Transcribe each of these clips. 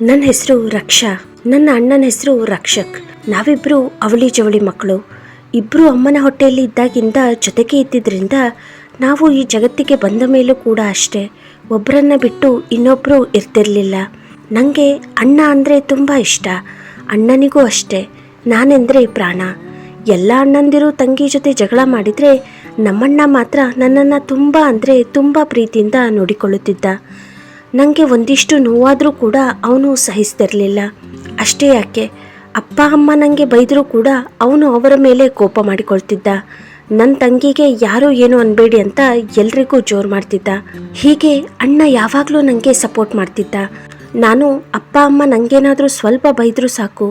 ನನ್ನ ಹೆಸರು ರಕ್ಷಾ. ನನ್ನ ಅಣ್ಣನ ಹೆಸರು ರಕ್ಷಕ್. ನಾವಿಬ್ರು ಅವಳಿ ಜವಳಿ ಮಕ್ಕಳು. ಇಬ್ಬರು ಅಮ್ಮನ ಹೊಟ್ಟೆಯಲ್ಲಿ ಇದ್ದಾಗಿಂದ ಜೊತೆಗೆ ಇದ್ದಿದ್ರಿಂದ ನಾವು ಈ ಜಗತ್ತಿಗೆ ಬಂದ ಮೇಲೂ ಕೂಡ ಅಷ್ಟೇ. ಒಬ್ಬರನ್ನ ಬಿಟ್ಟು ಇನ್ನೊಬ್ಬರು ಇರ್ತಿರ್ಲಿಲ್ಲ. ನನಗೆ ಅಣ್ಣ ಅಂದರೆ ತುಂಬ ಇಷ್ಟ. ಅಣ್ಣನಿಗೂ ಅಷ್ಟೇ. ನಾನೆಂದರೆ ಪ್ರಾಣ. ಎಲ್ಲ ಅಣ್ಣಂದಿರು ತಂಗಿ ಜೊತೆ ಜಗಳ ಮಾಡಿದರೆ ನಮ್ಮಣ್ಣ ಮಾತ್ರ ನನ್ನನ್ನು ತುಂಬ ಅಂದರೆ ತುಂಬ ಪ್ರೀತಿಯಿಂದ ನೋಡಿಕೊಳ್ಳುತ್ತಿದ್ದ. ನನಗೆ ಒಂದಿಷ್ಟು ನೋವಾದರೂ ಕೂಡ ಅವನು ಸಹಿಸ್ತಿರಲಿಲ್ಲ. ಅಷ್ಟೇ ಯಾಕೆ? ಅಪ್ಪ, ಅಮ್ಮ ನನಗೆ ಬೈದರೂ ಕೂಡ ಅವನು ಅವರ ಮೇಲೆ ಕೋಪ ಮಾಡಿಕೊಳ್ತಿದ್ದ. ನನ್ನ ತಂಗಿಗೆ ಯಾರೂ ಏನು ಅನ್ಬೇಡಿ ಅಂತ ಎಲ್ರಿಗೂ ಜೋರು ಮಾಡ್ತಿದ್ದ. ಹೀಗೆ ಅಣ್ಣ ಯಾವಾಗಲೂ ನನಗೆ ಸಪೋರ್ಟ್ ಮಾಡ್ತಿದ್ದ. ನಾನು ಅಪ್ಪ, ಅಮ್ಮ ನನಗೇನಾದರೂ ಸ್ವಲ್ಪ ಬೈದರೂ ಸಾಕು.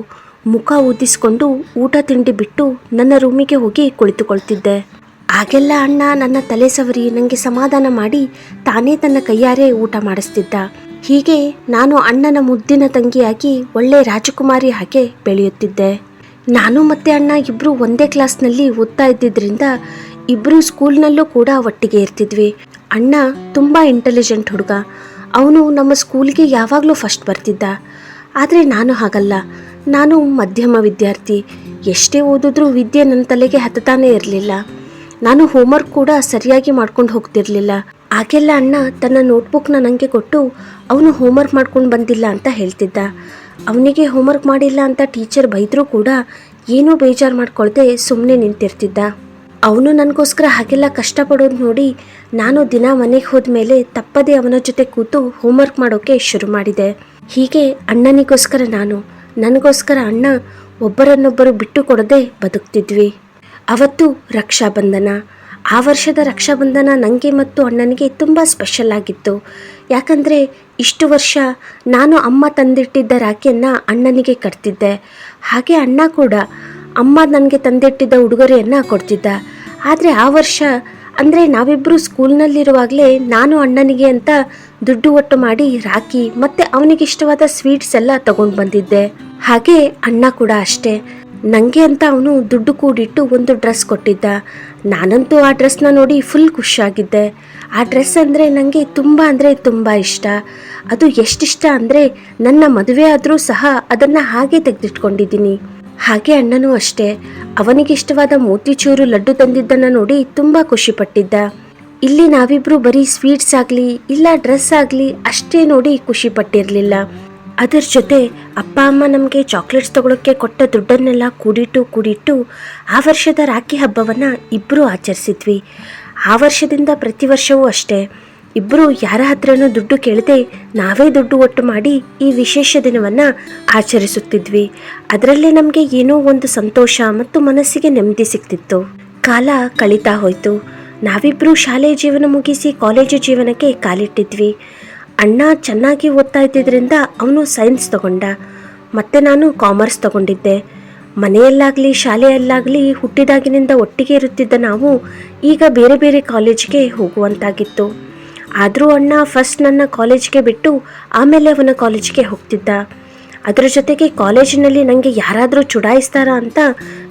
ಮುಖ ಊದಿಸ್ಕೊಂಡು ಊಟ ತಿಂಡಿ ಬಿಟ್ಟು ನನ್ನ ರೂಮಿಗೆ ಹೋಗಿ ಕುಳಿತುಕೊಳ್ತಿದ್ದೆ. ಆಗೆಲ್ಲ ಅಣ್ಣ ನನ್ನ ತಲೆ ಸವರಿ ನನಗೆ ಸಮಾಧಾನ ಮಾಡಿ ತಾನೇ ತನ್ನ ಕೈಯಾರೆ ಊಟ ಮಾಡಿಸ್ತಿದ್ದ. ಹೀಗೆ ನಾನು ಅಣ್ಣನ ಮುದ್ದಿನ ತಂಗಿಯಾಗಿ ಒಳ್ಳೆ ರಾಜಕುಮಾರಿ ಹಾಗೆ ಬೆಳೆಯುತ್ತಿದ್ದೆ. ನಾನು ಮತ್ತೆ ಅಣ್ಣ ಇಬ್ಬರು ಒಂದೇ ಕ್ಲಾಸ್ನಲ್ಲಿ ಓದ್ತಾ ಇದ್ದಿದ್ರಿಂದ ಇಬ್ಬರು ಸ್ಕೂಲ್ನಲ್ಲೂ ಕೂಡ ಒಟ್ಟಿಗೆ ಇರ್ತಿದ್ವಿ. ಅಣ್ಣ ತುಂಬ ಇಂಟೆಲಿಜೆಂಟ್ ಹುಡುಗ. ಅವನು ನಮ್ಮ ಸ್ಕೂಲ್ಗೆ ಯಾವಾಗಲೂ ಫಸ್ಟ್ ಬರ್ತಿದ್ದ. ಆದರೆ ನಾನು ಹಾಗಲ್ಲ. ನಾನು ಮಧ್ಯಮ ವಿದ್ಯಾರ್ಥಿ. ಎಷ್ಟೇ ಓದಿದ್ರೂ ವಿದ್ಯೆ ನನ್ನ ತಲೆಗೆ ಹತ್ತತಾನೇ ಇರಲಿಲ್ಲ. ನಾನು ಹೋಮ್ವರ್ಕ್ ಕೂಡ ಸರಿಯಾಗಿ ಮಾಡ್ಕೊಂಡು ಹೋಗ್ತಿರ್ಲಿಲ್ಲ. ಆಗೆಲ್ಲ ಅಣ್ಣ ತನ್ನ ನೋಟ್ಬುಕ್ನ ನನಗೆ ಕೊಟ್ಟು ಅವನು ಹೋಮ್ವರ್ಕ್ ಮಾಡ್ಕೊಂಡು ಬಂದಿಲ್ಲ ಅಂತ ಹೇಳ್ತಿದ್ದ. ಅವನಿಗೆ ಹೋಮ್ವರ್ಕ್ ಮಾಡಿಲ್ಲ ಅಂತ ಟೀಚರ್ ಬೈದರೂ ಕೂಡ ಏನೂ ಬೇಜಾರು ಮಾಡ್ಕೊಳ್ದೆ ಸುಮ್ಮನೆ ನಿಂತಿರ್ತಿದ್ದ. ಅವನು ನನಗೋಸ್ಕರ ಹಾಗೆಲ್ಲ ಕಷ್ಟಪಡೋದು ನೋಡಿ ನಾನು ದಿನ ಮನೆಗೆ ಹೋದ ಮೇಲೆ ತಪ್ಪದೇ ಅವನ ಜೊತೆ ಕೂತು ಹೋಮ್ವರ್ಕ್ ಮಾಡೋಕೆ ಶುರು ಮಾಡಿದೆ. ಹೀಗೆ ಅಣ್ಣನಿಗೋಸ್ಕರ ನಾನು, ನನಗೋಸ್ಕರ ಅಣ್ಣ ಒಬ್ಬರನ್ನೊಬ್ಬರು ಬಿಟ್ಟು ಕೊಡದೆ ಬದುಕ್ತಿದ್ವಿ. ಅವತ್ತು ರಕ್ಷಾಬಂಧನ. ಆ ವರ್ಷದ ರಕ್ಷಾಬಂಧನ ನನಗೆ ಮತ್ತು ಅಣ್ಣನಿಗೆ ತುಂಬ ಸ್ಪೆಷಲ್ ಆಗಿತ್ತು. ಯಾಕಂದರೆ ಇಷ್ಟು ವರ್ಷ ನಾನು ಅಮ್ಮ ತಂದಿಟ್ಟಿದ್ದ ರಾಖಿಯನ್ನು ಅಣ್ಣನಿಗೆ ಕಟ್ತಿದ್ದೆ. ಹಾಗೆ ಅಣ್ಣ ಕೂಡ ಅಮ್ಮ ನನಗೆ ತಂದಿಟ್ಟಿದ್ದ ಉಡುಗೊರೆಯನ್ನು ಕೊಡ್ತಿದ್ದ. ಆದರೆ ಆ ವರ್ಷ ಅಂದರೆ ನಾವಿಬ್ಬರು ಸ್ಕೂಲ್ನಲ್ಲಿರುವಾಗಲೇ ನಾನು ಅಣ್ಣನಿಗೆ ಅಂತ ದುಡ್ಡು ಒಟ್ಟು ಮಾಡಿ ರಾಖಿ ಮತ್ತು ಅವನಿಗೆ ಇಷ್ಟವಾದ ಸ್ವೀಟ್ಸ್ ಎಲ್ಲ ತಗೊಂಡು ಬಂದಿದ್ದೆ. ಹಾಗೆ ಅಣ್ಣ ಕೂಡ ಅಷ್ಟೇ. ನನಗೆ ಅಂತ ಅವನು ದುಡ್ಡು ಕೂಡಿಟ್ಟು ಒಂದು ಡ್ರೆಸ್ ಕೊಟ್ಟಿದ್ದ. ನಾನಂತೂ ಆ ಡ್ರೆಸ್ನ ನೋಡಿ ಫುಲ್ ಖುಷಿಯಾಗಿದ್ದೆ. ಆ ಡ್ರೆಸ್ ಅಂದರೆ ನನಗೆ ತುಂಬ ಅಂದರೆ ತುಂಬ ಇಷ್ಟ. ಅದು ಎಷ್ಟಿಷ್ಟ ಅಂದರೆ ನನ್ನ ಮದುವೆ ಆದರೂ ಸಹ ಅದನ್ನು ಹಾಗೆ ತೆಗೆದಿಟ್ಕೊಂಡಿದ್ದೀನಿ. ಹಾಗೆ ಅಣ್ಣನೂ ಅಷ್ಟೇ. ಅವನಿಗೆ ಇಷ್ಟವಾದ ಮೋತಿಚೂರು ಲಡ್ಡು ತಂದಿದ್ದನ್ನು ನೋಡಿ ತುಂಬ ಖುಷಿಪಟ್ಟಿದ್ದ ಇಲ್ಲಿ ನಾವಿಬ್ಬರು ಬರೀ ಸ್ವೀಟ್ಸ್ ಆಗಲಿ, ಇಲ್ಲ ಡ್ರೆಸ್ ಆಗಲಿ ಅಷ್ಟೇ ನೋಡಿ ಖುಷಿ ಪಟ್ಟಿರಲಿಲ್ಲ. ಅದರ ಜೊತೆ ಅಪ್ಪ, ಅಮ್ಮ ನಮಗೆ ಚಾಕ್ಲೇಟ್ಸ್ ತಗೊಳ್ಳೋಕ್ಕೆ ಕೊಟ್ಟ ದುಡ್ಡನ್ನೆಲ್ಲ ಕೂಡಿಟ್ಟು ಕೂಡಿಟ್ಟು ಆ ವರ್ಷದ ರಾಖಿ ಹಬ್ಬವನ್ನು ಇಬ್ಬರೂ ಆಚರಿಸಿದ್ವಿ. ಆ ವರ್ಷದಿಂದ ಪ್ರತಿ ವರ್ಷವೂ ಅಷ್ಟೇ. ಇಬ್ಬರು ಯಾರ ಹತ್ರನೂ ದುಡ್ಡು ಕೇಳದೆ ನಾವೇ ದುಡ್ಡು ಒಟ್ಟು ಮಾಡಿ ಈ ವಿಶೇಷ ದಿನವನ್ನು ಆಚರಿಸುತ್ತಿದ್ವಿ. ಅದರಲ್ಲೇ ನಮಗೆ ಏನೋ ಒಂದು ಸಂತೋಷ ಮತ್ತು ಮನಸ್ಸಿಗೆ ನೆಮ್ಮದಿ ಸಿಗ್ತಿತ್ತು ಕಾಲ ಕಳೀತಾ ಹೋಯಿತು. ನಾವಿಬ್ಬರು ಶಾಲೆ ಜೀವನ ಮುಗಿಸಿ ಕಾಲೇಜು ಜೀವನಕ್ಕೆ ಕಾಲಿಟ್ಟಿದ್ವಿ. ಅಣ್ಣ ಚೆನ್ನಾಗಿ ಓದ್ತಾ ಇದ್ದಿದ್ದರಿಂದ ಅವನು ಸೈನ್ಸ್ ತಗೊಂಡ. ಮತ್ತೆ ನಾನು ಕಾಮರ್ಸ್ ತಗೊಂಡಿದ್ದೆ. ಮನೆಯಲ್ಲಾಗಲಿ, ಶಾಲೆಯಲ್ಲಾಗಲಿ ಹುಟ್ಟಿದಾಗಿನಿಂದ ಒಟ್ಟಿಗೆ ಇರುತ್ತಿದ್ದ ನಾವು ಈಗ ಬೇರೆ ಬೇರೆ ಕಾಲೇಜ್ಗೆ ಹೋಗುವಂತಾಗಿತ್ತು. ಆದರೂ ಅಣ್ಣ ಫಸ್ಟ್ ನನ್ನ ಕಾಲೇಜ್ಗೆ ಬಿಟ್ಟು ಆಮೇಲೆ ಅವನ ಕಾಲೇಜ್ಗೆ ಹೋಗ್ತಿದ್ದ. ಅದರ ಜೊತೆಗೆ ಕಾಲೇಜಿನಲ್ಲಿ ನನಗೆ ಯಾರಾದರೂ ಚುಡಾಯಿಸ್ತಾರಾ ಅಂತ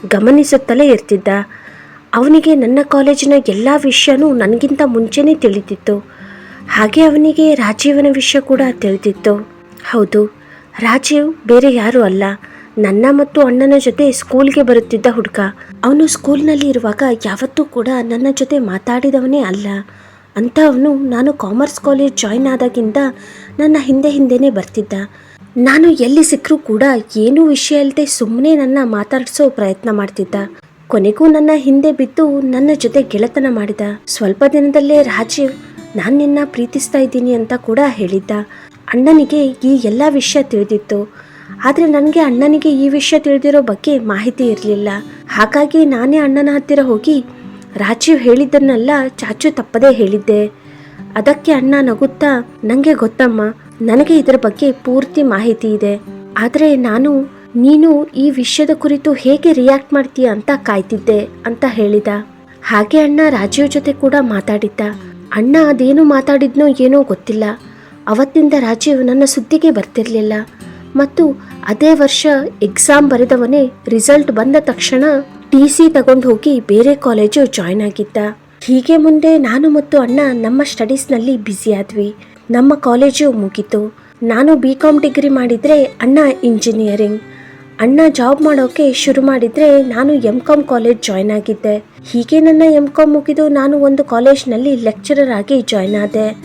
ಗಮನಿಸುತ್ತಲೇ ಇರ್ತಿದ್ದ. ಅವನಿಗೆ ನನ್ನ ಕಾಲೇಜಿನ ಎಲ್ಲ ವಿಷಯನೂ ನನಗಿಂತ ಮುಂಚೆನೇ ತಿಳಿದಿತ್ತು. ಹಾಗೆ ಅವನಿಗೆ ರಾಜೀವನ ವಿಷಯ ಕೂಡ ತಿಳಿದಿತ್ತು. ಹೌದು, ರಾಜೀವ್ ಬೇರೆ ಯಾರೂ ಅಲ್ಲ. ನನ್ನ ಮತ್ತು ಅಣ್ಣನ ಜೊತೆ ಸ್ಕೂಲ್ಗೆ ಬರುತ್ತಿದ್ದ ಹುಡುಗ. ಅವನು ಸ್ಕೂಲ್ನಲ್ಲಿ ಇರುವಾಗ ಯಾವತ್ತೂ ಕೂಡ ನನ್ನ ಜೊತೆ ಮಾತಾಡಿದವನೇ ಅಲ್ಲ. ಅಂತ ಅವನು ನಾನು ಕಾಮರ್ಸ್ ಕಾಲೇಜ್ ಜಾಯ್ನ್ ಆದಾಗಿಂದ ನನ್ನ ಹಿಂದೆ ಹಿಂದೆನೇ ಬರ್ತಿದ್ದ. ನಾನು ಎಲ್ಲಿ ಸಿಕ್ಕರೂ ಕೂಡ ಏನೂ ವಿಷಯ ಇಲ್ಲದೆ ಸುಮ್ಮನೆ ನನ್ನ ಮಾತಾಡಿಸೋ ಪ್ರಯತ್ನ ಮಾಡ್ತಿದ್ದ. ಕೊನೆಗೂ ನನ್ನ ಹಿಂದೆ ಬಿದ್ದು ನನ್ನ ಜೊತೆ ಗೆಳೆತನ ಮಾಡಿದ. ಸ್ವಲ್ಪ ದಿನದಲ್ಲೇ ರಾಜೀವ್ ನಾನು ನಿನ್ನ ಪ್ರೀತಿಸ್ತಾ ಇದ್ದೀನಿ ಅಂತ ಕೂಡ ಹೇಳಿದ್ದ. ಅಣ್ಣನಿಗೆ ಈ ಎಲ್ಲ ವಿಷಯ ತಿಳಿದಿತ್ತು. ಆದರೆ ನನಗೆ ಅಣ್ಣನಿಗೆ ಈ ವಿಷಯ ತಿಳಿದಿರೋ ಬಗ್ಗೆ ಮಾಹಿತಿ ಇರಲಿಲ್ಲ. ಹಾಗಾಗಿ ನಾನೇ ಅಣ್ಣನ ಹತ್ತಿರ ಹೋಗಿ ರಾಜೀವ್ ಹೇಳಿದ್ದನ್ನೆಲ್ಲ ಚಾಚು ತಪ್ಪದೇ ಹೇಳಿದ್ದೆ. ಅದಕ್ಕೆ ಅಣ್ಣ ನಗುತ್ತಾ ನನಗೆ ಗೊತ್ತಮ್ಮ, ನನಗೆ ಇದರ ಬಗ್ಗೆ ಪೂರ್ತಿ ಮಾಹಿತಿ ಇದೆ. ಆದರೆ ನಾನು, ನೀನು ಈ ವಿಷಯದ ಕುರಿತು ಹೇಗೆ ರಿಯಾಕ್ಟ್ ಮಾಡ್ತೀಯ ಅಂತ ಕಾಯ್ತಿದ್ದೆ, ಅಂತ ಹೇಳಿದ. ಹಾಗೆ ಅಣ್ಣ ರಾಜೀವ್ ಜೊತೆ ಕೂಡ ಮಾತಾಡಿದ್ದ. ಅಣ್ಣ ಅದೇನು ಮಾತಾಡಿದ್ನೋ ಏನೋ ಗೊತ್ತಿಲ್ಲ. ಅವತ್ತಿಂದ ರಾಜೀವ್ ನನ್ನ ಸುದ್ದಿಗೆ ಬರ್ತಿರಲಿಲ್ಲ. ಮತ್ತು ಅದೇ ವರ್ಷ ಎಕ್ಸಾಮ್ ಬರೆದವನೇ ರಿಸಲ್ಟ್ ಬಂದ ತಕ್ಷಣ ಟಿ ಸಿ ತಗೊಂಡು ಹೋಗಿ ಬೇರೆ ಕಾಲೇಜು ಜಾಯ್ನ್ ಆಗಿದ್ದ. ಹೀಗೆ ಮುಂದೆ ನಾನು ಮತ್ತು ಅಣ್ಣ ನಮ್ಮ ಸ್ಟಡೀಸ್ನಲ್ಲಿ ಬ್ಯುಸಿ ಆದ್ವಿ. ನಮ್ಮ ಕಾಲೇಜು ಮುಗಿತು. ನಾನು ಬಿ ಕಾಮ್ ಡಿಗ್ರಿ ಮಾಡಿದರೆ ಅಣ್ಣ ಇಂಜಿನಿಯರಿಂಗ್ ಅಣ್ಣ ಜಾಬ್ ಮಾಡೋಕೆ ಶುರು ಮಾಡಿದರೆ ನಾನು ಎಂ ಕಾಮ್ ಕಾಲೇಜ್ ಜಾಯ್ನ್ ಆಗಿದ್ದೆ. ಹೀಗೆ ನನ್ನ ಎಂ ಕಾಮ್ ಮುಗಿದು ನಾನು ಒಂದು ಕಾಲೇಜ್ನಲ್ಲಿ ಲೆಕ್ಚರರ್ ಆಗಿ ಜಾಯ್ನ್ ಆದೆ.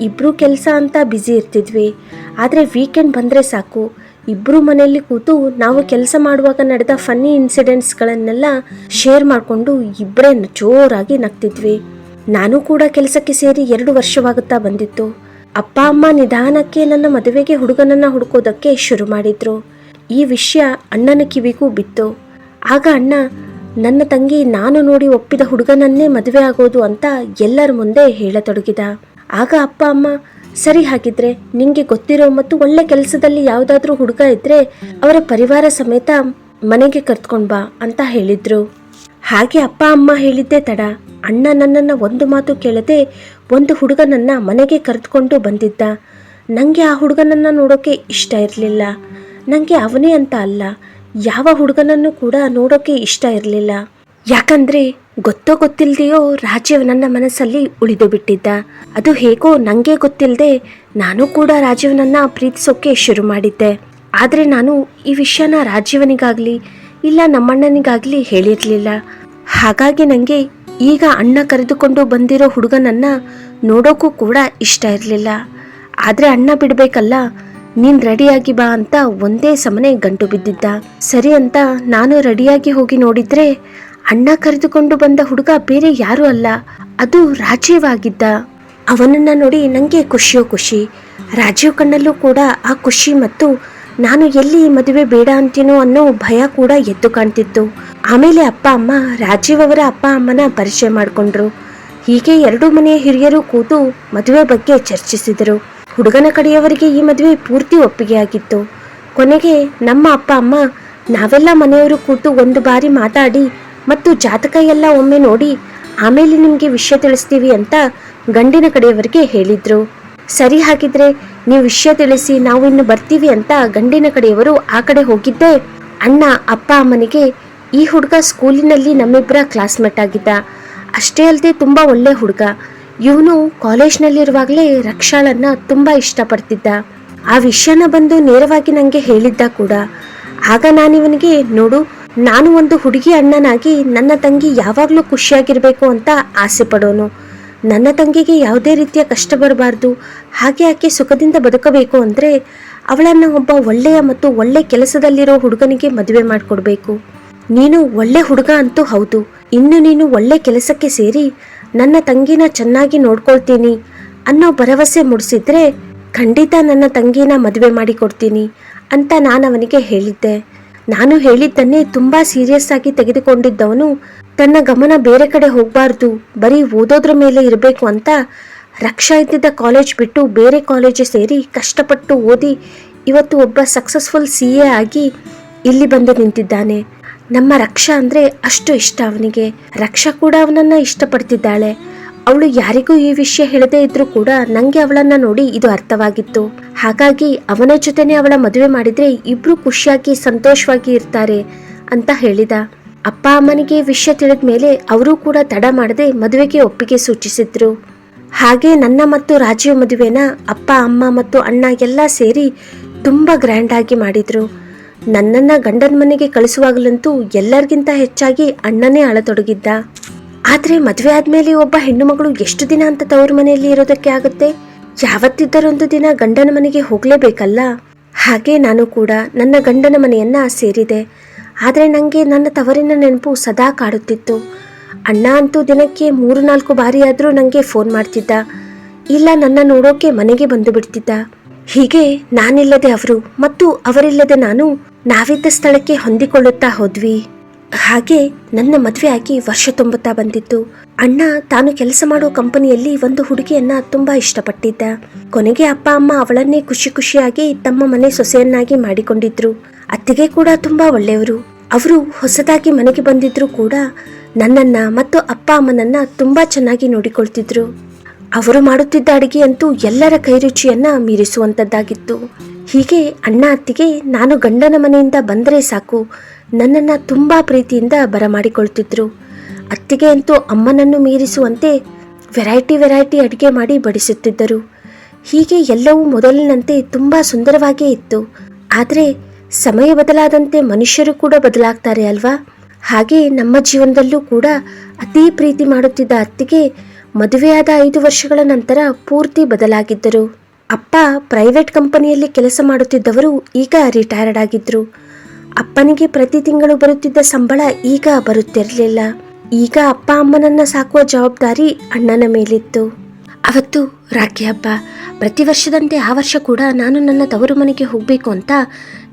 ಇಬ್ರು ಕೆಲಸ ಅಂತ ಬ್ಯುಸಿ ಇರ್ತಿದ್ವಿ. ಆದರೆ ವೀಕೆಂಡ್ ಬಂದರೆ ಸಾಕು. ಇಬ್ಬರು ಮನೆಯಲ್ಲಿ ಕೂತು ನಾವು ಕೆಲಸ ಮಾಡುವಾಗ ನಡೆದ ಫನ್ನಿ ಇನ್ಸಿಡೆಂಟ್ಸ್ಗಳನ್ನೆಲ್ಲ ಶೇರ್ ಮಾಡಿಕೊಂಡು ಇಬ್ಬರೇ ಜೋರಾಗಿ ನಗ್ತಿದ್ವಿ. ನಾನು ಕೂಡ ಕೆಲಸಕ್ಕೆ ಸೇರಿ ಎರಡು ವರ್ಷವಾಗುತ್ತಾ ಬಂದಿತ್ತು. ಅಪ್ಪ, ಅಮ್ಮ ನಿಧಾನಕ್ಕೆ ನನ್ನ ಮದುವೆಗೆ ಹುಡುಗನನ್ನ ಹುಡುಕೋದಕ್ಕೆ ಶುರು ಮಾಡಿದ್ರು. ಈ ವಿಷಯ ಅಣ್ಣನ ಕಿವಿಗೂ ಬಿತ್ತು. ಆಗ ಅಣ್ಣ, ನನ್ನ ತಂಗಿ ನಾನು ನೋಡಿ ಒಪ್ಪಿದ ಹುಡುಗನನ್ನೇ ಮದುವೆ ಆಗೋದು ಅಂತ ಎಲ್ಲರ ಮುಂದೆ ಹೇಳತೊಡಗಿದ. ಆಗ ಅಪ್ಪ, ಅಮ್ಮ, ಸರಿ ಹಾಗಿದ್ರೆ ನಿಂಗೆ ಗೊತ್ತಿರೋ ಮತ್ತು ಒಳ್ಳೆ ಕೆಲಸದಲ್ಲಿ ಯಾವುದಾದ್ರೂ ಹುಡುಗ ಇದ್ರೆ ಅವರ ಪರಿವಾರ ಸಮೇತ ಮನೆಗೆ ಕರ್ತ್ಕೊಂಡ್ ಬಾ ಅಂತ ಹೇಳಿದ್ರು. ಹಾಗೆ ಅಪ್ಪ, ಅಮ್ಮ ಹೇಳಿದ್ದೆ ತಡ. ಅಣ್ಣ ನನ್ನನ್ನು ಒಂದು ಮಾತು ಕೇಳದೆ ಒಂದು ಹುಡುಗನನ್ನ ಮನೆಗೆ ಕರೆದುಕೊಂಡು ಬಂದಿದ್ದ. ನನಗೆ ಆ ಹುಡುಗನನ್ನ ನೋಡೋಕೆ ಇಷ್ಟ ಇರಲಿಲ್ಲ. ನನಗೆ ಅವನೇ ಅಂತ ಅಲ್ಲ. ಯಾವ ಹುಡುಗನನ್ನು ಕೂಡ ನೋಡೋಕೆ ಇಷ್ಟ ಇರಲಿಲ್ಲ. ಯಾಕಂದ್ರೆ ಗೊತ್ತೋ ಗೊತ್ತಿಲ್ದೆಯೋ ರಾಜೀವ್ ನನ್ನ ಮನಸ್ಸಲ್ಲಿ ಉಳಿದು ಬಿಟ್ಟಿದ್ದ. ಅದು ಹೇಗೋ ನನಗೆ ಗೊತ್ತಿಲ್ಲದೆ ನಾನು ಕೂಡ ರಾಜೀವ್ನನ್ನ ಪ್ರೀತಿಸೋಕೆ ಶುರು ಮಾಡಿದ್ದೆ. ಆದರೆ ನಾನು ಈ ವಿಷಯನ ರಾಜೀವನಿಗಾಗ್ಲಿ ಇಲ್ಲ ನಮ್ಮಣ್ಣನಿಗಾಗ್ಲಿ ಹೇಳಿರ್ಲಿಲ್ಲ. ಹಾಗಾಗಿ ನನಗೆ ಈಗ ಅಣ್ಣ ಕರೆದುಕೊಂಡು ಬಂದಿರೋ ಹುಡುಗನನ್ನ ನೋಡೋಕ್ಕೂ ಕೂಡ ಇಷ್ಟ ಇರಲಿಲ್ಲ. ಆದರೆ ಅಣ್ಣ ಬಿಡಬೇಕಲ್ಲ ನೀನ್ ರೆಡಿಯಾಗಿ ಬಾ ಅಂತ ಒಂದೇ ಸಮನೆ ಗಂಟು ಬಿದ್ದಿದ್ದ. ಸರಿ ಅಂತ ನಾನು ರೆಡಿಯಾಗಿ ಹೋಗಿ ನೋಡಿದ್ರೆ ಅಣ್ಣ ಕರೆದುಕೊಂಡು ಬಂದ ಹುಡುಗ ಬೇರೆ ಯಾರೂ ಅಲ್ಲ, ಅದು ರಾಜೀವ್ ಆಗಿದ್ದ ಅವನನ್ನ ನೋಡಿ ನನಗೆ ಖುಷಿಯೋ ಖುಷಿ. ರಾಜೀವ್ ಕಣ್ಣಲ್ಲೂ ಕೂಡ ಆ ಖುಷಿ ಮತ್ತು ನಾನು ಎಲ್ಲಿ ಮದುವೆ ಬೇಡ ಅಂತೀನೋ ಅನ್ನೋ ಭಯ ಕೂಡ ಎದ್ದು ಕಾಣ್ತಿತ್ತು. ಆಮೇಲೆ ಅಪ್ಪ ಅಮ್ಮ, ರಾಜೀವ್ ಅವರ ಅಪ್ಪ ಅಮ್ಮನ ಪರಿಚಯ ಮಾಡಿಕೊಂಡ್ರು. ಹೀಗೆ ಎರಡೂ ಮನೆಯ ಹಿರಿಯರು ಕೂತು ಮದುವೆ ಬಗ್ಗೆ ಚರ್ಚಿಸಿದರು. ಹುಡುಗನ ಕಡೆಯವರಿಗೆ ಈ ಮದುವೆ ಪೂರ್ತಿ ಒಪ್ಪಿಗೆಯಾಗಿತ್ತು. ಕೊನೆಗೆ ನಮ್ಮ ಅಪ್ಪ, ಅಮ್ಮ, ನಾವೆಲ್ಲ ಮನೆಯವರು ಕೂತು ಒಂದು ಬಾರಿ ಮಾತಾಡಿ ಮತ್ತು ಜಾತಕ ಎಲ್ಲ ಒಮ್ಮೆ ನೋಡಿ ಆಮೇಲೆ ನಿಮಗೆ ವಿಷಯ ತಿಳಿಸ್ತೀವಿ ಅಂತ ಗಂಡಿನ ಕಡೆಯವರಿಗೆ ಹೇಳಿದ್ರು. ಸರಿ ಹಾಗಿದ್ರೆ ನೀವು ವಿಷಯ ತಿಳಿಸಿ ನಾವು ಇನ್ನು ಬರ್ತೀವಿ ಅಂತ ಗಂಡಿನ ಕಡೆಯವರು ಆ ಕಡೆ ಹೋಗಿದ್ದೆ ಅಣ್ಣ, ಅಪ್ಪ, ಅಮ್ಮನಿಗೆ ಈ ಹುಡುಗ ಸ್ಕೂಲಿನಲ್ಲಿ ನಮ್ಮಿಬ್ಬರ ಕ್ಲಾಸ್ಮೇಟ್ ಆಗಿದ್ದ. ಅಷ್ಟೇ ಅಲ್ಲದೆ ತುಂಬ ಒಳ್ಳೆ ಹುಡುಗ. ಇವನು ಕಾಲೇಜ್ನಲ್ಲಿರುವಾಗಲೇ ರಕ್ಷಾಳನ್ನ ತುಂಬ ಇಷ್ಟಪಡ್ತಿದ್ದ. ಆ ವಿಷಯನ ಬಂದು ನೇರವಾಗಿ ನನಗೆ ಹೇಳಿದ್ದ ಕೂಡ. ಆಗ ನಾನಿವನಿಗೆ, ನೋಡು, ನಾನು ಒಂದು ಹುಡುಗಿ ಅಣ್ಣನಾಗಿ ನನ್ನ ತಂಗಿ ಯಾವಾಗಲೂ ಖುಷಿಯಾಗಿರಬೇಕು ಅಂತ ಆಸೆ ಪಡೋನು. ನನ್ನ ತಂಗಿಗೆ ಯಾವುದೇ ರೀತಿಯ ಕಷ್ಟ ಬರಬಾರ್ದು. ಹಾಗೆ ಆಕೆ ಸುಖದಿಂದ ಬದುಕಬೇಕು ಅಂದರೆ ಅವಳನ್ನು ಒಬ್ಬ ಒಳ್ಳೆಯ ಮತ್ತು ಒಳ್ಳೆ ಕೆಲಸದಲ್ಲಿರೋ ಹುಡುಗನಿಗೆ ಮದುವೆ ಮಾಡಿಕೊಡ್ಬೇಕು. ನೀನು ಒಳ್ಳೆ ಹುಡುಗ ಅಂತೂ ಹೌದು. ಇನ್ನು ನೀನು ಒಳ್ಳೆ ಕೆಲಸಕ್ಕೆ ಸೇರಿ ನನ್ನ ತಂಗಿನ ಚೆನ್ನಾಗಿ ನೋಡ್ಕೊಳ್ತೀನಿ ಅನ್ನೋ ಭರವಸೆ ಮೂಡಿಸಿದ್ರೆ ಖಂಡಿತ ನನ್ನ ತಂಗಿನ ಮದುವೆ ಮಾಡಿ ಕೊಡ್ತೀನಿ ಅಂತ ನಾನು ಅವನಿಗೆ ಹೇಳಿದ್ದೆ. ನಾನು ಹೇಳಿದ್ದನ್ನೇ ತುಂಬ ಸೀರಿಯಸ್ ಆಗಿ ತೆಗೆದುಕೊಂಡಿದ್ದವನು ತನ್ನ ಗಮನ ಬೇರೆ ಕಡೆ ಹೋಗಬಾರ್ದು, ಬರೀ ಓದೋದ್ರ ಮೇಲೆ ಇರಬೇಕು ಅಂತ ರಕ್ಷಾ ಇದ್ದಿದ್ದ ಕಾಲೇಜ್ ಬಿಟ್ಟು ಬೇರೆ ಕಾಲೇಜು ಸೇರಿ ಕಷ್ಟಪಟ್ಟು ಓದಿ ಇವತ್ತು ಒಬ್ಬ ಸಕ್ಸಸ್ಫುಲ್ ಸಿ ಎ ಆಗಿ ಇಲ್ಲಿ ಬಂದು ನಿಂತಿದ್ದಾನೆ. ನಮ್ಮ ರಕ್ಷಾ ಅಂದ್ರೆ ಅಷ್ಟು ಇಷ್ಟ ಅವನಿಗೆ. ರಕ್ಷಾ ಕೂಡ ಅವನನ್ನು ಇಷ್ಟಪಡ್ತಿದ್ದಾಳೆ. ಅವಳು ಯಾರಿಗೂ ಈ ವಿಷಯ ಹೇಳದೇ ಇದ್ರೂ ಕೂಡ ನಂಗೆ ಅವಳನ್ನ ನೋಡಿ ಇದು ಅರ್ಥವಾಗಿತ್ತು. ಹಾಗಾಗಿ ಅವನ ಜೊತೆನೆ ಅವಳ ಮದುವೆ ಮಾಡಿದ್ರೆ ಇಬ್ರು ಖುಷಿಯಾಗಿ, ಸಂತೋಷವಾಗಿ ಇರ್ತಾರೆ ಅಂತ ಹೇಳಿದ. ಅಪ್ಪ ಅಮ್ಮನಿಗೆ ವಿಷಯ ತಿಳಿದ ಮೇಲೆ ಅವರು ಕೂಡ ತಡ ಮಾಡದೆ ಮದುವೆಗೆ ಒಪ್ಪಿಗೆ ಸೂಚಿಸಿದ್ರು. ಹಾಗೆ ನನ್ನ ಮತ್ತು ರಾಜೀವ್ ಮದುವೆನ ಅಪ್ಪ, ಅಮ್ಮ ಮತ್ತು ಅಣ್ಣ ಎಲ್ಲ ಸೇರಿ ತುಂಬ ಗ್ರ್ಯಾಂಡ್ ಆಗಿ ಮಾಡಿದ್ರು. ನನ್ನನ್ನ ಗಂಡನ ಮನೆಗೆ ಕಳಿಸುವಾಗಲಂತೂ ಎಲ್ಲರಿಗಿಂತ ಹೆಚ್ಚಾಗಿ ಅಣ್ಣನೇ ಅಳತೊಡಗಿದ್ದ ಆದ್ರೆ ಮದುವೆ ಆದ್ಮೇಲೆ ಒಬ್ಬ ಹೆಣ್ಣು ಮಗಳು ಎಷ್ಟು ದಿನ ಅಂತ ತವರು ಮನೆಯಲ್ಲಿ ಇರೋದಕ್ಕೆ ಆಗುತ್ತೆ? ಯಾವತ್ತಿದ್ದರೊಂದು ದಿನ ಗಂಡನ ಮನೆಗೆ ಹೋಗಲೇಬೇಕಲ್ಲ? ಹಾಗೆ ನಾನು ಕೂಡ ನನ್ನ ಗಂಡನ ಮನೆಯನ್ನ ಸೇರಿದೆ. ಆದ್ರೆ ನನಗೆ ನನ್ನ ತವರಿನ ನೆನಪು ಸದಾ ಕಾಡುತ್ತಿತ್ತು. ಅಣ್ಣ ಅಂತೂ ದಿನಕ್ಕೆ ಮೂರು ನಾಲ್ಕು ಬಾರಿ ಆದ್ರೂ ನಂಗೆ ಫೋನ್ ಮಾಡ್ತಿದ್ದ. ಇಲ್ಲ ನನ್ನ ನೋಡೋಕೆ ಮನೆಗೆ ಬಂದು ಬಿಡ್ತಿದ್ದ. ಹೀಗೆ ನಾನಿಲ್ಲದೆ ಅವರು ಮತ್ತು ಅವರಿಲ್ಲದೆ ನಾನು ನಾವಿದ್ದ ಸ್ಥಳಕ್ಕೆ ಹೊಂದಿಕೊಳ್ಳುತ್ತಾ ಹೋದ್ವಿ. ಹಾಗೆ ನನ್ನ ಮದುವೆ ಆಗಿ ವರ್ಷ ತುಂಬುತ್ತಾ ಬಂದಿತ್ತು. ಅಣ್ಣ ತಾನು ಕೆಲಸ ಮಾಡೋ ಕಂಪನಿಯಲ್ಲಿ ಒಂದು ಹುಡುಗಿಯನ್ನ ತುಂಬಾ ಇಷ್ಟಪಟ್ಟಿದ್ದ. ಕೊನೆಗೆ ಅಪ್ಪ ಅಮ್ಮ ಅವಳನ್ನೇ ಖುಷಿ ಖುಷಿಯಾಗಿ ತಮ್ಮ ಮನೆ ಸೊಸೆಯನ್ನಾಗಿ ಮಾಡಿಕೊಂಡಿದ್ರು. ಅತ್ತಿಗೆ ಕೂಡ ತುಂಬಾ ಒಳ್ಳೆಯವರು. ಅವರು ಹೊಸದಾಗಿ ಮನೆಗೆ ಬಂದಿದ್ರು ಕೂಡ ನನ್ನನ್ನ ಮತ್ತು ಅಪ್ಪ ಅಮ್ಮನನ್ನ ತುಂಬಾ ಚೆನ್ನಾಗಿ ನೋಡಿಕೊಳ್ತಿದ್ರು. ಅವರು ಮಾಡುತ್ತಿದ್ದ ಅಡುಗೆಯಂತೂ ಎಲ್ಲರ ಕೈರುಚಿಯನ್ನ ಮೀರಿಸುವಂತದ್ದಾಗಿತ್ತು. ಹೀಗೆ ಅಣ್ಣ ಅತ್ತಿಗೆ ನಾನು ಗಂಡನ ಮನೆಯಿಂದ ಬಂದರೆ ಸಾಕು. ನನ್ನನ್ನು ತುಂಬ ಪ್ರೀತಿಯಿಂದ ಬರಮಾಡಿಕೊಳ್ತಿದ್ರು. ಅತ್ತಿಗೆ ಅಂತೂ ಅಮ್ಮನನ್ನು ಮೀರಿಸುವಂತೆ ವೆರೈಟಿ ವೆರೈಟಿ ಅಡುಗೆ ಮಾಡಿ ಬಡಿಸುತ್ತಿದ್ದರು. ಹೀಗೆ ಎಲ್ಲವೂ ಮೊದಲಿನಂತೆ ತುಂಬ ಸುಂದರವಾಗಿಯೇ ಇತ್ತು. ಆದರೆ ಸಮಯ ಬದಲಾದಂತೆ ಮನುಷ್ಯರು ಕೂಡ ಬದಲಾಗ್ತಾರೆ ಅಲ್ವಾ? ಹಾಗೆ ನಮ್ಮ ಜೀವನದಲ್ಲೂ ಕೂಡ ಅತಿ ಪ್ರೀತಿ ಮಾಡುತ್ತಿದ್ದ ಅತ್ತಿಗೆ ಮದುವೆಯಾದ ಐದು ವರ್ಷಗಳ ನಂತರ ಪೂರ್ತಿ ಬದಲಾಗಿದ್ದರು. ಅಪ್ಪ ಪ್ರೈವೇಟ್ ಕಂಪನಿಯಲ್ಲಿ ಕೆಲಸ ಮಾಡುತ್ತಿದ್ದವರು ಈಗ ರಿಟೈರ್ಡ್ ಆಗಿದ್ರು. ಅಪ್ಪನಿಗೆ ಪ್ರತಿ ತಿಂಗಳು ಬರುತ್ತಿದ್ದ ಸಂಬಳ ಈಗ ಬರುತ್ತಿರಲಿಲ್ಲ. ಈಗ ಅಪ್ಪ ಅಮ್ಮನನ್ನ ಸಾಕುವ ಜವಾಬ್ದಾರಿ ಅಣ್ಣನ ಮೇಲಿತ್ತು. ಅವತ್ತು, ರಾಖಿ ಹಬ್ಬ, ಪ್ರತಿ ವರ್ಷದಂತೆ ಆ ವರ್ಷ ಕೂಡ ನಾನು ನನ್ನ ತವರು ಮನೆಗೆ ಹೋಗಬೇಕು ಅಂತ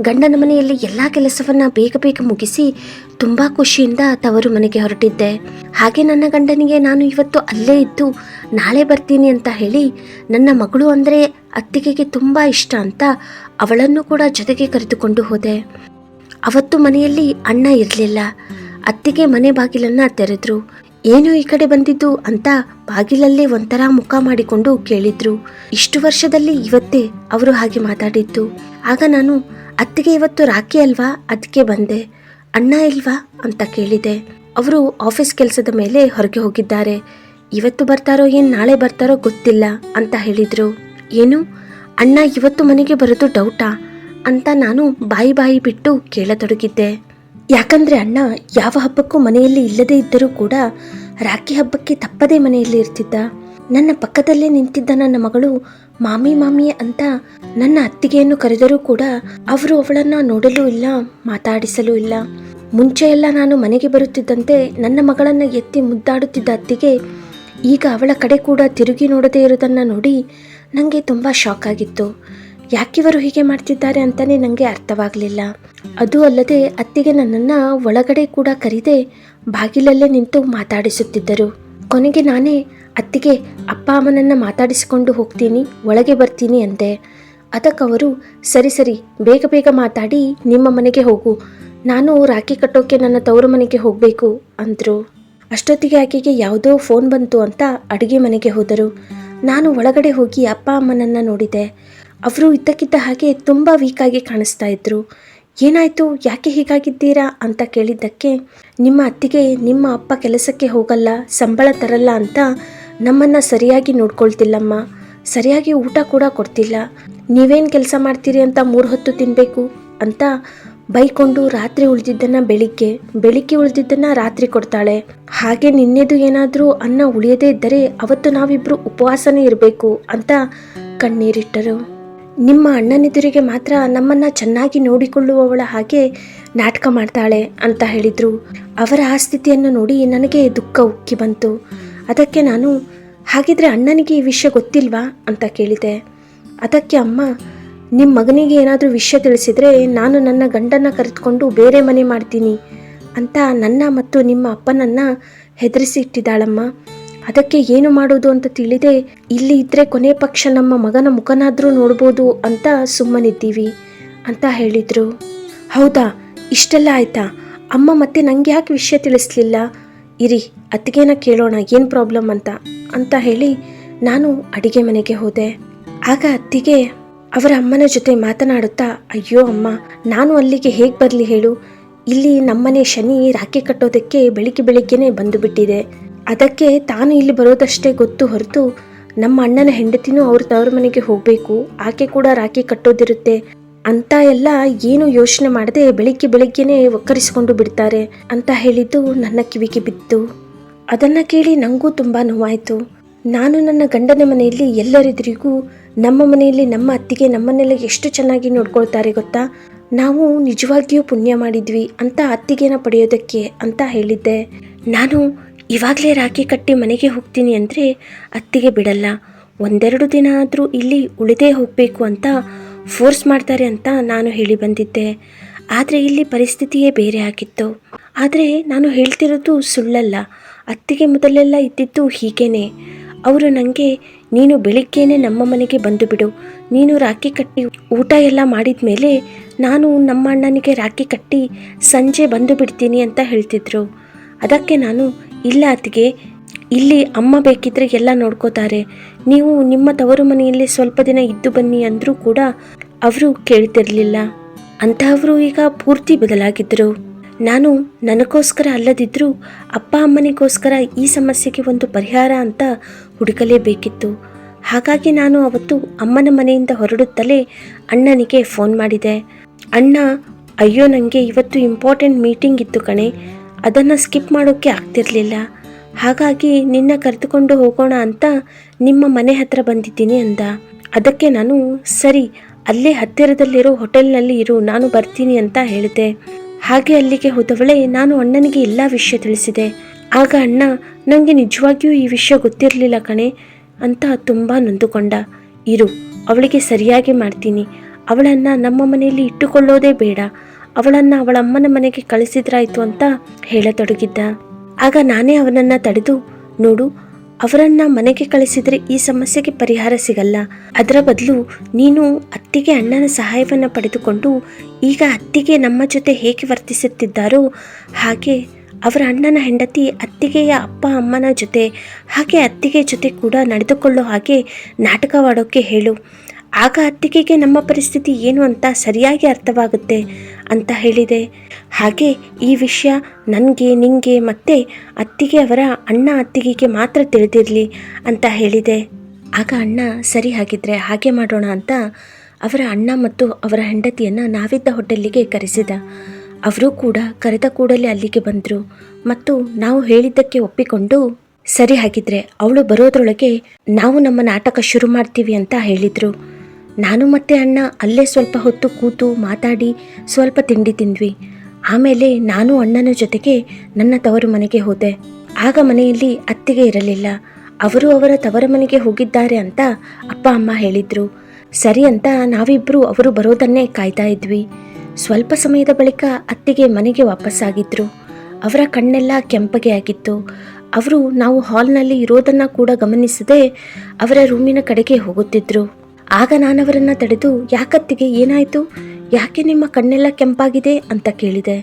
ಗಂಡನ ಮನೆಯಲ್ಲಿ ಎಲ್ಲ ಕೆಲಸವನ್ನ ಬೇಗ ಬೇಗ ಮುಗಿಸಿ ತುಂಬ ಖುಷಿಯಿಂದ ತವರು ಮನೆಗೆ ಹೊರಟಿದ್ದೆ. ಹಾಗೆ ನನ್ನ ಗಂಡನಿಗೆ ನಾನು ಇವತ್ತು ಅಲ್ಲೇ ಇದ್ದು ನಾಳೆ ಬರ್ತೀನಿ ಅಂತ ಹೇಳಿ ನನ್ನ ಮಗಳು ಅಂದರೆ ಅತ್ತಿಗೆಗೆ ತುಂಬ ಇಷ್ಟ ಅಂತ ಅವಳನ್ನು ಕೂಡ ಜೊತೆಗೆ ಕರೆದುಕೊಂಡು ಹೋದೆ. ಅವತ್ತು ಮನೆಯಲ್ಲಿ ಅಣ್ಣ ಇರಲಿಲ್ಲ. ಅತ್ತಿಗೆ ಮನೆ ಬಾಗಿಲನ್ನು ತೆರೆದ್ರು. ಏನು ಈ ಕಡೆ ಬಂದಿದ್ದು ಅಂತ ಬಾಗಿಲಲ್ಲೇ ಒಂಥರ ಮುಖ ಮಾಡಿಕೊಂಡು ಕೇಳಿದ್ರು. ಇಷ್ಟು ವರ್ಷದಲ್ಲಿ ಇವತ್ತೇ ಅವರು ಹಾಗೆ ಮಾತಾಡಿದ್ದು. ಆಗ ನಾನು, ಅತ್ತಿಗೆ ಇವತ್ತು ರಾಖಿ ಅಲ್ವಾ? ಅದಕ್ಕೆ ಬಂದೆ. ಅಣ್ಣ ಇಲ್ವಾ? ಅಂತ ಕೇಳಿದೆ. ಅವರು ಆಫೀಸ್ ಕೆಲಸದ ಮೇಲೆ ಹೊರಗೆ ಹೋಗಿದ್ದಾರೆ. ಇವತ್ತು ಬರ್ತಾರೋ, ಏನ್ ನಾಳೆ ಬರ್ತಾರೋ ಗೊತ್ತಿಲ್ಲ ಅಂತ ಹೇಳಿದ್ರು. ಏನು? ಅಣ್ಣ ಇವತ್ತು ಮನೆಗೆ ಬರೋದು ಡೌಟಾ ಅಂತ ನಾನು ಬಾಯಿ ಬಾಯಿ ಬಿಟ್ಟು ಕೇಳತೊಡಗಿದ್ದೆ. ಯಾಕಂದ್ರೆ ಅಣ್ಣ ಯಾವ ಹಬ್ಬಕ್ಕೂ ಮನೆಯಲ್ಲಿ ಇಲ್ಲದೇ ಇದ್ದರೂ ಕೂಡ ರಾಖಿ ಹಬ್ಬಕ್ಕೆ ತಪ್ಪದೇ ಮನೆಯಲ್ಲಿ ಇರ್ತಿದ್ದ. ನನ್ನ ಪಕ್ಕದಲ್ಲೇ ನಿಂತಿದ್ದ ನನ್ನ ಮಗಳು ಮಾಮಿ ಮಾಮಿ ಅಂತ ನನ್ನ ಅತ್ತಿಗೆಯನ್ನು ಕರೆದರೂ ಕೂಡ ಅವರು ಅವಳನ್ನ ನೋಡಲೂ ಇಲ್ಲ, ಮಾತಾಡಿಸಲೂ ಇಲ್ಲ. ಮುಂಚೆ ಎಲ್ಲ ನಾನು ಮನೆಗೆ ಬರುತ್ತಿದ್ದಂತೆ ನನ್ನ ಮಗಳನ್ನ ಎತ್ತಿ ಮುದ್ದಾಡುತ್ತಿದ್ದ ಅತ್ತಿಗೆ ಈಗ ಅವಳ ಕಡೆ ಕೂಡ ತಿರುಗಿ ನೋಡದೇ ಇರೋದನ್ನು ನೋಡಿ ನನಗೆ ತುಂಬ ಶಾಕ್ ಆಗಿತ್ತು. ಯಾಕಿವರು ಹೀಗೆ ಮಾಡ್ತಿದ್ದಾರೆ ಅಂತಲೇ ನನಗೆ ಅರ್ಥವಾಗಲಿಲ್ಲ. ಅದು ಅಲ್ಲದೆ ಅತ್ತಿಗೆ ನನ್ನನ್ನು ಒಳಗಡೆ ಕೂಡ ಕರೀದೆ ಬಾಗಿಲಲ್ಲೇ ನಿಂತು ಮಾತಾಡಿಸುತ್ತಿದ್ದರು. ಕೊನೆಗೆ ನಾನೇ ಅತ್ತಿಗೆ, ಅಪ್ಪ, ಅಮ್ಮನನ್ನು ಮಾತಾಡಿಸಿಕೊಂಡು ಹೋಗ್ತೀನಿ, ಒಳಗೆ ಬರ್ತೀನಿ ಅಂದೆ. ಅದಕ್ಕವರು ಸರಿ ಸರಿ, ಬೇಗ ಬೇಗ ಮಾತಾಡಿ, ನಿಮ್ಮ ಮನೆಗೆ ಹೋಗು. ನಾನು ರಾಖಿ ಕಟ್ಟೋಕೆ ನನ್ನ ತವರು ಮನೆಗೆ ಹೋಗಬೇಕು ಅಂದರು. ಅಷ್ಟೊತ್ತಿಗೆ ಆಕೆಗೆ ಯಾವುದೋ ಫೋನ್ ಬಂತು ಅಂತ ಅಡುಗೆ ಮನೆಗೆ ಹೋದರು. ನಾನು ಒಳಗಡೆ ಹೋಗಿ ಅಪ್ಪ ಅಮ್ಮನನ್ನು ನೋಡಿದೆ. ಅವರು ಇದ್ದಕ್ಕಿದ್ದ ಹಾಗೆ ತುಂಬ ವೀಕಾಗಿ ಕಾಣಿಸ್ತಾ ಇದ್ರು. ಏನಾಯಿತು? ಯಾಕೆ ಹೀಗಾಗಿದ್ದೀರಾ? ಅಂತ ಕೇಳಿದ್ದಕ್ಕೆ, ನಿಮ್ಮ ಅತ್ತಿಗೆ ನಿಮ್ಮ ಅಪ್ಪ ಕೆಲಸಕ್ಕೆ ಹೋಗಲ್ಲ, ಸಂಬಳ ತರಲ್ಲ ಅಂತ ನಮ್ಮನ್ನು ಸರಿಯಾಗಿ ನೋಡ್ಕೊಳ್ತಿಲ್ಲಮ್ಮ. ಸರಿಯಾಗಿ ಊಟ ಕೂಡ ಕೊಡ್ತಿಲ್ಲ. ನೀವೇನು ಕೆಲಸ ಮಾಡ್ತೀರಿ ಅಂತ ಮೂರು ಹೊತ್ತು ತಿನ್ನಬೇಕು ಅಂತ ಬೈಕೊಂಡು ರಾತ್ರಿ ಉಳಿದಿದ್ದನ್ನ ಬೆಳಿಗ್ಗೆ ಬೆಳಿಗ್ಗೆ ಉಳಿದಿದ್ದನ್ನ ರಾತ್ರಿ ಕೊಡ್ತಾಳೆ. ಹಾಗೆ ನಿನ್ನೆದು ಏನಾದರೂ ಅನ್ನ ಉಳಿಯದೇ ಇದ್ದರೆ ಅವತ್ತು ನಾವಿಬ್ರು ಉಪವಾಸನೇ ಇರಬೇಕು ಅಂತ ಕಣ್ಣೀರಿಟ್ಟರು. ನಿಮ್ಮ ಅಣ್ಣನೆದುರಿಗೆ ಮಾತ್ರ ನಮ್ಮನ್ನ ಚೆನ್ನಾಗಿ ನೋಡಿಕೊಳ್ಳುವವಳ ಹಾಗೆ ನಾಟಕ ಮಾಡ್ತಾಳೆ ಅಂತ ಹೇಳಿದ್ರು. ಅವರ ಆ ಸ್ಥಿತಿಯನ್ನು ನೋಡಿ ನನಗೆ ದುಃಖ ಉಕ್ಕಿ ಬಂತು. ಅದಕ್ಕೆ ನಾನು, ಹಾಗಿದ್ರೆ ಅಣ್ಣನಿಗೆ ಈ ವಿಷಯ ಗೊತ್ತಿಲ್ವಾ? ಅಂತ ಕೇಳಿದೆ. ಅದಕ್ಕೆ ಅಮ್ಮ ನಿಮ್ಮ ಮಗನಿಗೆ ಏನಾದರೂ ವಿಷಯ ತಿಳಿಸಿದರೆ ನಾನು ನನ್ನ ಗಂಡನ ಕರೆದುಕೊಂಡು ಬೇರೆ ಮನೆ ಮಾಡ್ತೀನಿ ಅಂತ ನನ್ನ ಮತ್ತು ನಿಮ್ಮ ಅಪ್ಪನನ್ನು ಹೆದರಿಸಿ ಇಟ್ಟಿದ್ದಾಳಮ್ಮ. ಅದಕ್ಕೆ ಏನು ಮಾಡೋದು ಅಂತ ತಿಳಿದೆ ಇಲ್ಲಿ ಇದ್ದರೆ ಕೊನೆ ಪಕ್ಷ ನಮ್ಮ ಮಗನ ಮುಖನಾದರೂ ನೋಡ್ಬೋದು ಅಂತ ಸುಮ್ಮನಿದ್ದೀವಿ ಅಂತ ಹೇಳಿದರು. ಹೌದಾ? ಇಷ್ಟೆಲ್ಲ ಆಯ್ತಾ? ಅಮ್ಮ ಮತ್ತೆ ನನಗೆ ಯಾಕೆ ವಿಷಯ ತಿಳಿಸ್ಲಿಲ್ಲ? ಇರಿ, ಅತ್ತಿಗೆನ ಕೇಳೋಣ, ಏನು ಪ್ರಾಬ್ಲಮ್ ಅಂತ ಅಂತ ಹೇಳಿ ನಾನು ಅಡಿಗೆ ಮನೆಗೆ ಹೋದೆ. ಆಗ ಅತ್ತಿಗೆ ಅವರ ಅಮ್ಮನ ಜೊತೆ ಮಾತನಾಡುತ್ತಾ, ಅಯ್ಯೋ ಅಮ್ಮ, ನಾನು ಅಲ್ಲಿಗೆ ಹೇಗೆ ಬರಲಿ ಹೇಳು? ಇಲ್ಲಿ ನಮ್ಮನೆ ಶನಿ ರಾಖಿ ಕಟ್ಟೋದಕ್ಕೆ ಬೆಳಿಗ್ಗೆ ಬೆಳಿಗ್ಗೆನೆ ಬಂದು ಬಿಟ್ಟಿದೆ. ಅದಕ್ಕೆ ತಾನು ಇಲ್ಲಿ ಬರೋದಷ್ಟೇ ಗೊತ್ತು ಹೊರತು ನಮ್ಮ ಅಣ್ಣನ ಹೆಂಡತಿನೂ ಅವ್ರ ತವ್ರ ಮನೆಗೆ ಹೋಗಬೇಕು. ಆಕೆ ಕೂಡ ರಾಖಿ ಕಟ್ಟೋದಿರುತ್ತೆ. ಅಂತ ಎಲ್ಲ ಏನು ಯೋಚನೆ ಮಾಡದೆ ಬೆಳಿಗ್ಗೆ ಬೆಳಿಗ್ಗೆನೆ ಒಕ್ಕರಿಸಿಕೊಂಡು ಬಿಡ್ತಾರೆ ಅಂತ ಹೇಳಿದ್ದು ನನ್ನ ಕಿವಿಗೆ ಬಿತ್ತು ಅದನ್ನ ಕೇಳಿ ನನಗೂ ತುಂಬಾ ನೋವಾಯಿತು. ನಾನು ನನ್ನ ಗಂಡನ ಮನೆಯಲ್ಲಿ ಎಲ್ಲರಿದ್ರಿಗೂ ನಮ್ಮ ಮನೆಯಲ್ಲಿ ನಮ್ಮ ಅತ್ತಿಗೆ ನಮ್ಮನ್ನೆಲ್ಲ ಎಷ್ಟು ಚೆನ್ನಾಗಿ ನೋಡ್ಕೊಳ್ತಾರೆ ಗೊತ್ತಾ? ನಾವು ನಿಜವಾಗಿಯೂ ಪುಣ್ಯ ಮಾಡಿದ್ವಿ ಅಂತ ಅತ್ತಿಗೆನ ಪಡೆಯೋದಕ್ಕೆ ಅಂತ ಹೇಳಿದ್ದೆ. ನಾನು ಇವಾಗಲೇ ರಾಖಿ ಕಟ್ಟಿ ಮನೆಗೆ ಹೋಗ್ತೀನಿ ಅಂದರೆ ಅತ್ತಿಗೆ ಬಿಡಲ್ಲ. ಒಂದೆರಡು ದಿನ ಆದರೂ ಇಲ್ಲಿ ಉಳಿದೇ ಹೋಗಬೇಕು ಅಂತ ಫೋರ್ಸ್ ಮಾಡ್ತಾರೆ ಅಂತ ನಾನು ಹೇಳಿ ಬಂದಿದ್ದೆ. ಆದರೆ ಇಲ್ಲಿ ಪರಿಸ್ಥಿತಿಯೇ ಬೇರೆ ಆಗಿತ್ತು. ಆದರೆ ನಾನು ಹೇಳ್ತಿರೋದು ಸುಳ್ಳಲ್ಲ. ಅತ್ತಿಗೆ ಮೊದಲೆಲ್ಲ ಇದ್ದಿದ್ದು ಹೀಗೇನೆ. ಅವರು ನನಗೆ ನೀನು ಬೆಳಿಗ್ಗೆನೆ ನಮ್ಮ ಮನೆಗೆ ಬಂದು ಬಿಡು. ನೀನು ರಾಖಿ ಕಟ್ಟಿ ಊಟ ಎಲ್ಲ ಮಾಡಿದ ಮೇಲೆ ನಾನು ನಮ್ಮ ಅಣ್ಣನಿಗೆ ರಾಖಿ ಕಟ್ಟಿ ಸಂಜೆ ಬಂದು ಬಿಡ್ತೀನಿ ಅಂತ ಹೇಳ್ತಿದ್ರು. ಅದಕ್ಕೆ ನಾನು, ಇಲ್ಲ ಅತ್ತಿಗೆ, ಇಲ್ಲಿ ಅಮ್ಮ ಬೇಕಿದ್ರೆ ಎಲ್ಲ ನೋಡ್ಕೋತಾರೆ. ನೀವು ನಿಮ್ಮ ತವರು ಮನೆಯಲ್ಲಿ ಸ್ವಲ್ಪ ದಿನ ಇದ್ದು ಬನ್ನಿ ಅಂದರೂ ಕೂಡ ಅವರು ಕೇಳ್ತಿರ್ಲಿಲ್ಲ. ಅಂತಹವರು ಈಗ ಪೂರ್ತಿ ಬದಲಾಗಿದ್ದರು ನಾನು ನನಗೋಸ್ಕರ ಅಲ್ಲದಿದ್ದರೂ ಅಪ್ಪ ಅಮ್ಮನಿಗೋಸ್ಕರ ಈ ಸಮಸ್ಯೆಗೆ ಒಂದು ಪರಿಹಾರ ಅಂತ ಹುಡುಕಲೇಬೇಕಿತ್ತು. ಹಾಗಾಗಿ ನಾನು ಅವತ್ತು ಅಮ್ಮನ ಮನೆಯಿಂದ ಹೊರಡುತ್ತಲೇ ಅಣ್ಣನಿಗೆ ಫೋನ್ ಮಾಡಿದೆ. ಅಣ್ಣ, ಅಯ್ಯೋ ನನಗೆ ಇವತ್ತು ಇಂಪಾರ್ಟೆಂಟ್ ಮೀಟಿಂಗ್ ಇತ್ತು ಕಣೆ, ಅದನ್ನು ಸ್ಕಿಪ್ ಮಾಡೋಕ್ಕೆ ಆಗ್ತಿರಲಿಲ್ಲ. ಹಾಗಾಗಿ ನಿನ್ನ ಕರೆದುಕೊಂಡು ಹೋಗೋಣ ಅಂತ ನಿಮ್ಮ ಮನೆ ಹತ್ರ ಬಂದಿದ್ದೀನಿ ಅಂದ. ಅದಕ್ಕೆ ನಾನು, ಸರಿ, ಅಲ್ಲೇ ಹತ್ತಿರದಲ್ಲಿರೋ ಹೋಟೆಲ್ನಲ್ಲಿ ಇರು, ನಾನು ಬರ್ತೀನಿ ಅಂತ ಹೇಳಿದೆ. ಹಾಗೆ ಅಲ್ಲಿಗೆ ಹೋದವಳೆ ನಾನು ಅಣ್ಣನಿಗೆ ಎಲ್ಲ ವಿಷಯ ತಿಳಿಸಿದೆ. ಆಗ ಅಣ್ಣ ನನಗೆ ನಿಜವಾಗಿಯೂ ಈ ವಿಷಯ ಗೊತ್ತಿರಲಿಲ್ಲ ಕಣೆ ಅಂತ ತುಂಬ ನೊಂದುಕೊಂಡ. ಇರು, ಅವಳಿಗೆ ಸರಿಯಾಗಿ ಮಾಡ್ತೀನಿ. ಅವಳನ್ನು ನಮ್ಮ ಮನೆಯಲ್ಲಿ ಇಟ್ಟುಕೊಳ್ಳೋದೇ ಬೇಡ. ಅವಳನ್ನು ಅವಳ ಅಮ್ಮನ ಮನೆಗೆ ಕಳಿಸಿದ್ರಾಯ್ತು ಅಂತ ಹೇಳತೊಡಗಿದ್ದ. ಆಗ ನಾನೇ ಅವನನ್ನು ತಡೆದು, ನೋಡು, ಅವರನ್ನ ಮನೆಗೆ ಕಳಿಸಿದರೆ ಈ ಸಮಸ್ಯೆಗೆ ಪರಿಹಾರ ಸಿಗಲ್ಲ. ಅದರ ಬದಲು ನೀನು ಅತ್ತಿಗೆ ಅಣ್ಣನ ಸಹಾಯವನ್ನು ಪಡೆದುಕೊಂಡು ಈಗ ಅತ್ತಿಗೆ ನಮ್ಮ ಜೊತೆ ಹೇಗೆ ವರ್ತಿಸುತ್ತಿದ್ದಾರೋ ಹಾಗೆ ಅವರ ಅಣ್ಣನ ಹೆಂಡತಿ ಅತ್ತಿಗೆಯ ಅಪ್ಪ ಅಮ್ಮನ ಜೊತೆ, ಹಾಗೆ ಅತ್ತಿಗೆ ಜೊತೆ ಕೂಡ ನಡೆದುಕೊಳ್ಳೋ ಹಾಗೆ ನಾಟಕವಾಡೋಕ್ಕೆ ಹೇಳು. ಆಗ ಅತ್ತಿಗೆಗೆ ನಮ್ಮ ಪರಿಸ್ಥಿತಿ ಏನು ಅಂತ ಸರಿಯಾಗಿ ಅರ್ಥವಾಗುತ್ತೆ ಅಂತ ಹೇಳಿದೆ. ಹಾಗೆ ಈ ವಿಷಯ ನನಗೆ, ನಿಂಗೆ ಮತ್ತೆ ಅತ್ತಿಗೆ ಅವರ ಅಣ್ಣ ಅತ್ತಿಗೆಗೆ ಮಾತ್ರ ತಿಳಿದಿರಲಿ ಅಂತ ಹೇಳಿದೆ. ಆಗ ಅಣ್ಣ, ಸರಿ ಹಾಗಿದ್ರೆ ಹಾಗೆ ಮಾಡೋಣ ಅಂತ ಅವರ ಅಣ್ಣ ಮತ್ತು ಅವರ ಹೆಂಡತಿಯನ್ನು ನಾವಿದ್ದ ಹೋಟೆಲ್ಲಿಗೆ ಕರೆಸಿದ. ಅವರು ಕೂಡ ಕರೆದ ಕೂಡಲೇ ಅಲ್ಲಿಗೆ ಬಂದರು. ಮತ್ತು ನಾವು ಹೇಳಿದ್ದಕ್ಕೆ ಒಪ್ಪಿಕೊಂಡು, ಸರಿ ಹಾಗಿದ್ರೆ ಅವಳು ಬರೋದ್ರೊಳಗೆ ನಾವು ನಮ್ಮ ನಾಟಕ ಶುರು ಮಾಡ್ತೀವಿ ಅಂತ ಹೇಳಿದರು. ನಾನು ಮತ್ತೆ ಅಣ್ಣ ಅಲ್ಲೇ ಸ್ವಲ್ಪ ಹೊತ್ತು ಕೂತು ಮಾತಾಡಿ ಸ್ವಲ್ಪ ತಿಂಡಿ ತಿಂದ್ವಿ. ಆಮೇಲೆ ನಾನು ಅಣ್ಣನ ಜೊತೆಗೆ ನನ್ನ ತವರು ಮನೆಗೆ ಹೋದೆ. ಆಗ ಮನೆಯಲ್ಲಿ ಅತ್ತಿಗೆ ಇರಲಿಲ್ಲ. ಅವರು ಅವರ ತವರ ಮನೆಗೆ ಹೋಗಿದ್ದಾರೆ ಅಂತ ಅಪ್ಪ ಅಮ್ಮ ಹೇಳಿದ್ರು. ಸರಿ ಅಂತ ನಾವಿಬ್ಬರು ಅವರು ಬರೋದನ್ನೇ ಕಾಯ್ತಾ ಇದ್ವಿ. ಸ್ವಲ್ಪ ಸಮಯದ ಬಳಿಕ ಅತ್ತಿಗೆ ಮನೆಗೆ ವಾಪಸ್ಸಾಗಿದ್ರು. ಅವರ ಕಣ್ಣೆಲ್ಲ ಕೆಂಪಗೆ ಆಗಿತ್ತು. ಅವರು ನಾವು ಹಾಲ್ನಲ್ಲಿ ಇರೋದನ್ನ ಕೂಡ ಗಮನಿಸದೆ ಅವರ ರೂಮಿನ ಕಡೆಗೆ ಹೋಗುತ್ತಿದ್ರು. ಆಗ ನಾನವರನ್ನ ತಡೆದು, ಯಾಕತ್ತಿಗೆ, ಏನಾಯ್ತು? ಯಾಕೆ ನಿಮ್ಮ ಕಣ್ಣೆಲ್ಲ ಕೆಂಪಾಗಿದೆ? ಅಂತ ಕೇಳಿದೆ.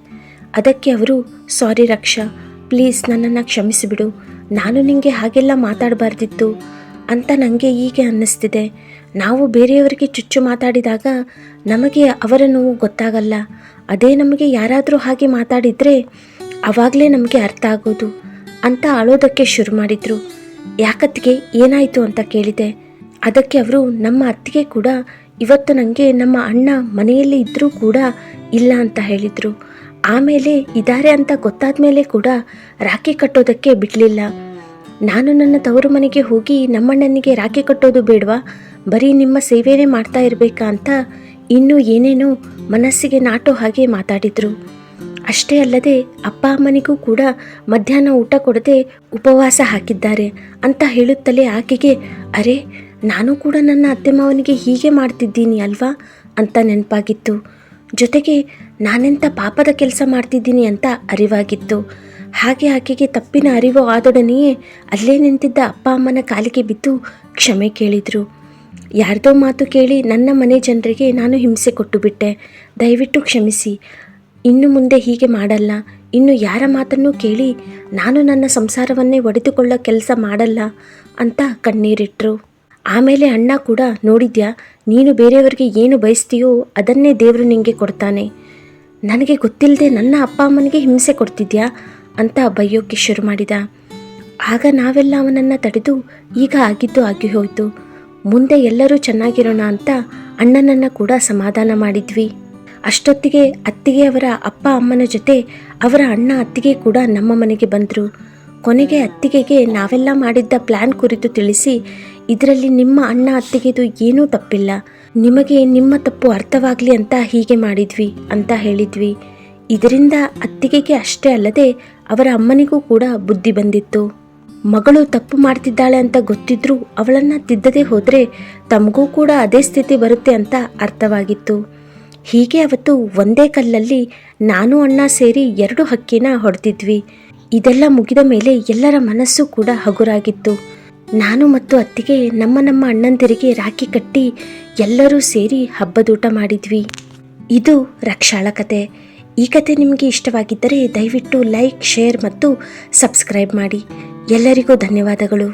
ಅದಕ್ಕೆ ಅವರು, ಸಾರಿ ರಕ್ಷಾ, ಪ್ಲೀಸ್ ನನ್ನನ್ನು ಕ್ಷಮಿಸಿಬಿಡು. ನಾನು ನಿಮಗೆ ಹಾಗೆಲ್ಲ ಮಾತಾಡಬಾರ್ದಿತ್ತು. ಅಂತ ನನಗೆ ಹೀಗೆ ಅನ್ನಿಸ್ತಿದೆ. ನಾವು ಬೇರೆಯವರಿಗೆ ಚುಚ್ಚು ಮಾತಾಡಿದಾಗ ನಮಗೆ ಅವರ ನೋವು ಗೊತ್ತಾಗಲ್ಲ. ಅದೇ ನಮಗೆ ಯಾರಾದರೂ ಹಾಗೆ ಮಾತಾಡಿದರೆ ಆವಾಗಲೇ ನಮಗೆ ಅರ್ಥ ಆಗೋದು ಅಂತ ಅಳೋದಕ್ಕೆ ಶುರು ಮಾಡಿದರು. ಯಾಕತ್ತಿಗೆ ಏನಾಯಿತು ಅಂತ ಕೇಳಿದೆ. ಅದಕ್ಕೆ ಅವರು ನಮ್ಮ ಅತ್ತಿಗೆ ಕೂಡ ಇವತ್ತು ನನಗೆ ನಮ್ಮ ಅಣ್ಣ ಮನೆಯಲ್ಲಿ ಇದ್ದರೂ ಕೂಡ ಇಲ್ಲ ಅಂತ ಹೇಳಿದರು. ಆಮೇಲೆ ಇದ್ದಾರೆ ಅಂತ ಗೊತ್ತಾದ ಮೇಲೆ ಕೂಡ ರಾಖಿ ಕಟ್ಟೋದಕ್ಕೆ ಬಿಡಲಿಲ್ಲ. ನಾನು ನನ್ನ ತವರು ಮನೆಗೆ ಹೋಗಿ ನಮ್ಮಣ್ಣನಿಗೆ ರಾಖಿ ಕಟ್ಟೋದು ಬೇಡವಾ? ಬರೀ ನಿಮ್ಮ ಸೇವೆನೇ ಮಾಡ್ತಾ ಇರಬೇಕಾ ಅಂತ ಇನ್ನೂ ಏನೇನೋ ಮನಸ್ಸಿಗೆ ನಾಟೋ ಹಾಗೆ ಮಾತಾಡಿದರು. ಅಷ್ಟೇ ಅಲ್ಲದೆ ಅಪ್ಪ ಅಮ್ಮನಿಗೂ ಕೂಡ ಮಧ್ಯಾಹ್ನ ಊಟ ಕೊಡದೆ ಉಪವಾಸ ಹಾಕಿದ್ದಾರೆ ಅಂತ ಹೇಳುತ್ತಲೇ ಆಕೆಗೆ, ಅರೆ, ನಾನು ಕೂಡ ನನ್ನ ಅತ್ತೆ ಮಾವನಿಗೆ ಹೀಗೆ ಮಾಡ್ತಿದ್ದೀನಿ ಅಲ್ವಾ? ಅಂತ ನೆನಪಾಗಿತ್ತು. ಜೊತೆಗೆ ನಾನೆಂಥ ಪಾಪದ ಕೆಲಸ ಮಾಡ್ತಿದ್ದೀನಿ ಅಂತ ಅರಿವಾಗಿತ್ತು. ಹಾಗೆ ಆಕೆಗೆ ತಪ್ಪಿನ ಅರಿವು ಆದೊಡನೆಯೇ ಅಲ್ಲೇ ನಿಂತಿದ್ದ ಅಪ್ಪ ಅಮ್ಮನ ಕಾಲಿಗೆ ಬಿದ್ದು ಕ್ಷಮೆ ಕೇಳಿದರು. ಯಾರ್ದೋ ಮಾತು ಕೇಳಿ ನನ್ನ ಮನೆ ಜನರಿಗೆ ನಾನು ಹಿಂಸೆ ಕೊಟ್ಟು ಬಿಟ್ಟೆ. ದಯವಿಟ್ಟು ಕ್ಷಮಿಸಿ. ಇನ್ನು ಮುಂದೆ ಹೀಗೆ ಮಾಡಲ್ಲ. ಇನ್ನು ಯಾರ ಮಾತನ್ನು ಕೇಳಿ ನಾನು ನನ್ನ ಸಂಸಾರವನ್ನೇ ಒಡೆದುಕೊಳ್ಳೋ ಕೆಲಸ ಮಾಡಲ್ಲ ಅಂತ ಕಣ್ಣೀರಿಟ್ರು. ಆಮೇಲೆ ಅಣ್ಣ ಕೂಡ, ನೋಡಿದ್ಯಾ, ನೀನು ಬೇರೆಯವರಿಗೆ ಏನು ಬಯಸ್ತೀಯೋ ಅದನ್ನೇ ದೇವರು ನಿಂಗೆ ಕೊಡ್ತಾನೆ. ನನಗೆ ಗೊತ್ತಿಲ್ಲದೆ ನನ್ನ ಅಪ್ಪ ಅಮ್ಮನಿಗೆ ಹಿಂಸೆ ಕೊಡ್ತಿದ್ಯಾ? ಅಂತ ಬೈಯೋಕ್ಕೆ ಶುರು ಮಾಡಿದ. ಆಗ ನಾವೆಲ್ಲ ಅವನನ್ನು ತಡೆದು ಈಗ ಆಗಿದ್ದು ಆಗಿ ಹೋಯಿತು. ಮುಂದೆ ಎಲ್ಲರೂ ಚೆನ್ನಾಗಿರೋಣ ಅಂತ ಅಣ್ಣನನ್ನು ಕೂಡ ಸಮಾಧಾನ ಮಾಡಿದ್ವಿ. ಅಷ್ಟೊತ್ತಿಗೆ ಅತ್ತಿಗೆ ಅವರ ಅಪ್ಪ ಅಮ್ಮನ ಜೊತೆ ಅವರ ಅಣ್ಣ ಅತ್ತಿಗೆ ಕೂಡ ನಮ್ಮ ಮನೆಗೆ ಬಂದರು. ಕೊನೆಗೆ ಅತ್ತಿಗೆಗೆ ನಾವೆಲ್ಲ ಮಾಡಿದ್ದ ಪ್ಲ್ಯಾನ್ ಕುರಿತು ತಿಳಿಸಿ ಇದರಲ್ಲಿ ನಿಮ್ಮ ಅಣ್ಣ ಅತ್ತಿಗೆದು ಏನೂ ತಪ್ಪಿಲ್ಲ. ನಿಮಗೆ ನಿಮ್ಮ ತಪ್ಪು ಅರ್ಥವಾಗಲಿ ಅಂತ ಹೀಗೆ ಮಾಡಿದ್ವಿ ಅಂತ ಹೇಳಿದ್ವಿ. ಇದರಿಂದ ಅತ್ತಿಗೆಗೆ ಅಷ್ಟೇ ಅಲ್ಲದೆ ಅವರ ಅಮ್ಮನಿಗೂ ಕೂಡ ಬುದ್ಧಿ ಬಂದಿತ್ತು. ಮಗಳು ತಪ್ಪು ಮಾಡ್ತಿದ್ದಾಳೆ ಅಂತ ಗೊತ್ತಿದ್ರೂ ಅವಳನ್ನು ತಿದ್ದದೆ ಹೋದರೆ ತಮಗೂ ಕೂಡ ಅದೇ ಸ್ಥಿತಿ ಬರುತ್ತೆ ಅಂತ ಅರ್ಥವಾಗಿತ್ತು. ಹೀಗೆ ಅವತ್ತು ಒಂದೇ ಕಲ್ಲಲ್ಲಿ ನಾನು ಅಣ್ಣ ಸೇರಿ ಎರಡು ಹಕ್ಕಿನ ಹೊಡೆದಿದ್ವಿ. ಇದೆಲ್ಲ ಮುಗಿದ ಮೇಲೆ ಎಲ್ಲರ ಮನಸ್ಸು ಕೂಡ ಹಗುರಾಗಿತ್ತು. ನಾನು ಮತ್ತು ಅತ್ತಿಗೆ ನಮ್ಮ ನಮ್ಮ ಅಣ್ಣಂದಿರಿಗೆ ರಾಖಿ ಕಟ್ಟಿ ಎಲ್ಲರೂ ಸೇರಿ ಹಬ್ಬದೂಟ ಮಾಡಿದ್ವಿ. ಇದು ರಕ್ಷಾಳ ಕತೆ. ಈ ಕತೆ ನಿಮಗೆ ಇಷ್ಟವಾಗಿದ್ದರೆ ದಯವಿಟ್ಟು ಲೈಕ್ ಶೇರ್ ಮತ್ತು ಸಬ್ಸ್ಕ್ರೈಬ್ ಮಾಡಿ. ಎಲ್ಲರಿಗೂ ಧನ್ಯವಾದಗಳು.